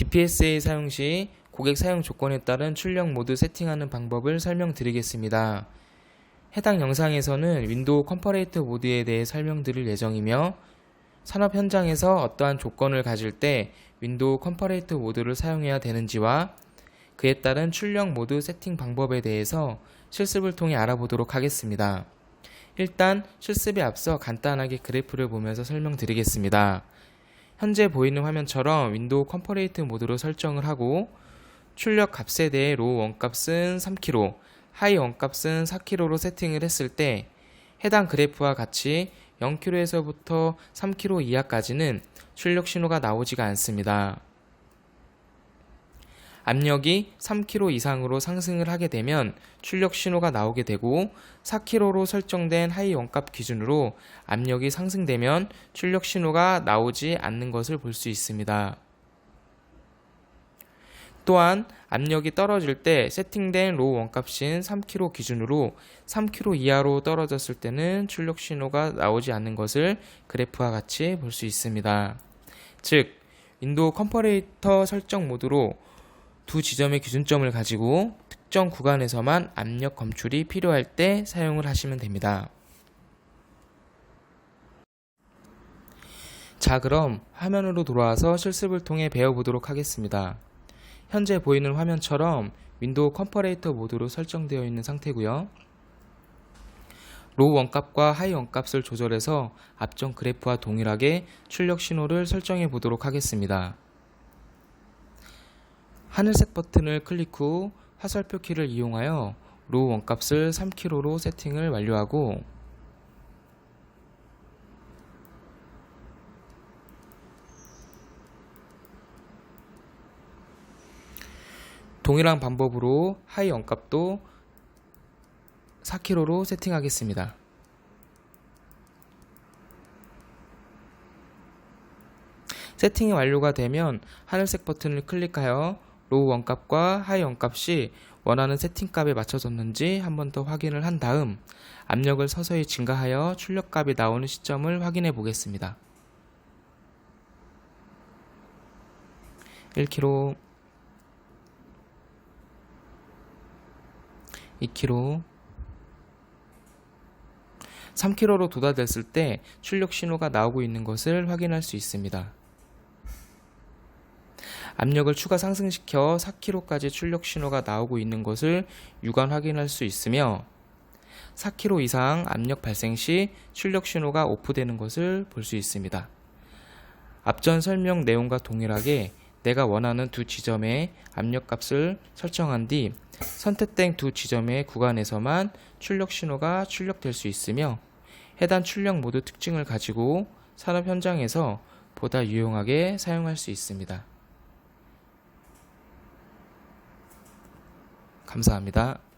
DPSA 사용 시 고객 사용 조건에 따른 출력 모드 세팅하는 방법을 설명드리겠습니다. 해당 영상에서는 윈도우 컴퍼레이터 모드에 대해 설명드릴 예정이며 산업 현장에서 어떠한 조건을 가질 때 윈도우 컴퍼레이터 모드를 사용해야 되는지와 그에 따른 출력 모드 세팅 방법에 대해서 실습을 통해 알아보도록 하겠습니다. 일단 실습에 앞서 간단하게 그래프를 보면서 설명드리겠습니다. 현재 보이는 화면처럼 윈도우 컴퍼레이트 모드로 설정을 하고 출력 값에 대해 로우 원값은 3kg, 하이 원값은 4kg로 세팅을 했을 때 해당 그래프와 같이 0kg에서부터 3kg 이하까지는 출력 신호가 나오지가 않습니다. 압력이 3kg 이상으로 상승을 하게 되면 출력 신호가 나오게 되고 4kg로 설정된 하이 원값 기준으로 압력이 상승되면 출력 신호가 나오지 않는 것을 볼 수 있습니다. 또한 압력이 떨어질 때 세팅된 로우 원값인 3kg 기준으로 3kg 이하로 떨어졌을 때는 출력 신호가 나오지 않는 것을 그래프와 같이 볼 수 있습니다. 즉, 윈도우 컴퍼레이터 설정 모드로 두 지점의 기준점을 가지고 특정 구간에서만 압력 검출이 필요할 때 사용을 하시면 됩니다. 자, 그럼 화면으로 돌아와서 실습을 통해 배워보도록 하겠습니다. 현재 보이는 화면처럼 윈도우 컴퍼레이터 모드로 설정되어 있는 상태고요. 로우 원값과 하이 원값을 조절해서 앞전 그래프와 동일하게 출력 신호를 설정해 보도록 하겠습니다. 하늘색 버튼을 클릭 후 화살표 키를 이용하여 로우 원값을 3kg로 세팅을 완료하고 동일한 방법으로 하이 원값도 4kg로 세팅하겠습니다. 세팅이 완료가 되면 하늘색 버튼을 클릭하여 로우 원값과 하이 원값이 원하는 세팅값에 맞춰졌는지 한 번 더 확인을 한 다음 압력을 서서히 증가하여 출력값이 나오는 시점을 확인해 보겠습니다. 1kg 2kg 3kg로 도달됐을 때 출력 신호가 나오고 있는 것을 확인할 수 있습니다. 압력을 추가 상승시켜 4kg까지 출력 신호가 나오고 있는 것을 육안 확인할 수 있으며 4kg 이상 압력 발생 시 출력 신호가 오프되는 것을 볼 수 있습니다. 앞전 설명 내용과 동일하게 내가 원하는 두 지점의 압력값을 설정한 뒤 선택된 두 지점의 구간에서만 출력 신호가 출력될 수 있으며 해당 출력 모드 특징을 가지고 산업 현장에서 보다 유용하게 사용할 수 있습니다. 감사합니다.